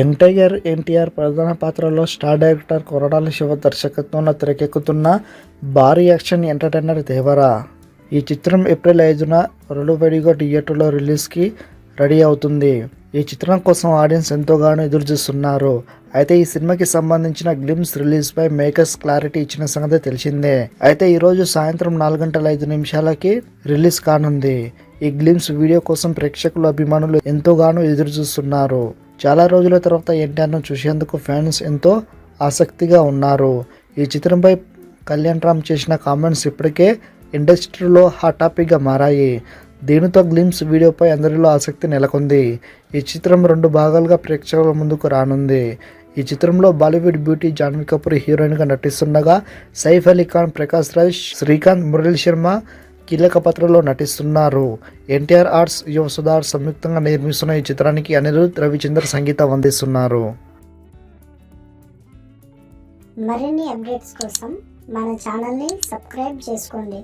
ఎన్టీఆర్ ఎన్టీఆర్ ప్రధాన పాత్రలో star director కొరడాల Shiva దర్శకత్వంలో తెరకెక్కుతున్న భారీ యాక్షన్ ఎంటర్టైనర్ దేవరా. ఈ చిత్రం ఏప్రిల్ ఐదున రెండువడిగా థియేటర్లో రిలీజ్కి రెడీ అవుతుంది. ఈ చిత్రం కోసం ఆడియన్స్ ఎంతోగానో ఎదురు చూస్తున్నారు అయితే ఈ సినిమాకి సంబంధించిన గ్లిమ్స్ రిలీజ్ పై మేకర్స్ క్లారిటీ ఇచ్చిన సంగతి తెలిసిందే. అయితే ఈరోజు సాయంత్రం నాలుగు గంటల ఐదు నిమిషాలకి రిలీజ్ కానుంది. ఈ గ్లిమ్స్ వీడియో కోసం ప్రేక్షకులు అభిమానులు ఎంతోగానో ఎదురు చూస్తున్నారు చాలా రోజుల తర్వాత ఎన్టీఆర్ను చూసేందుకు ఫ్యాన్స్ ఎంతో ఆసక్తిగా ఉన్నారు. ఈ చిత్రంపై కళ్యాణ్ రామ్ చేసిన కామెంట్స్ ఇప్పటికే ఇండస్ట్రీలో హాట్ టాపిక్గా మారాయి. దీనితో గ్లిమ్స్ వీడియోపై అందరిలో ఆసక్తి నెలకొంది. ఈ చిత్రం రెండు భాగాలుగా ప్రేక్షకుల ముందుకు రానుంది. ఈ చిత్రంలో బాలీవుడ్ బ్యూటీ జాన్వీ కపూర్ హీరోయిన్గా నటిస్తుండగా సైఫ్ అలీ ఖాన్ ప్రకాష్ రాజ్ శ్రీకాంత్ మురళీ శర్మ కీలక పాత్రలో నటిస్తున్నారు. ఎన్టీఆర్ ఆర్ట్స్ యువ సుధార్ సంయుక్తంగా నిర్మిస్తున్న ఈ చిత్రానికి అనిరుద్ రవిచంద్ర సంగీతం అందిస్తున్నారు. మరిన్ని అప్డేట్స్ కోసం మన ఛానల్ని సబ్స్క్రైబ్ చేసుకోండి.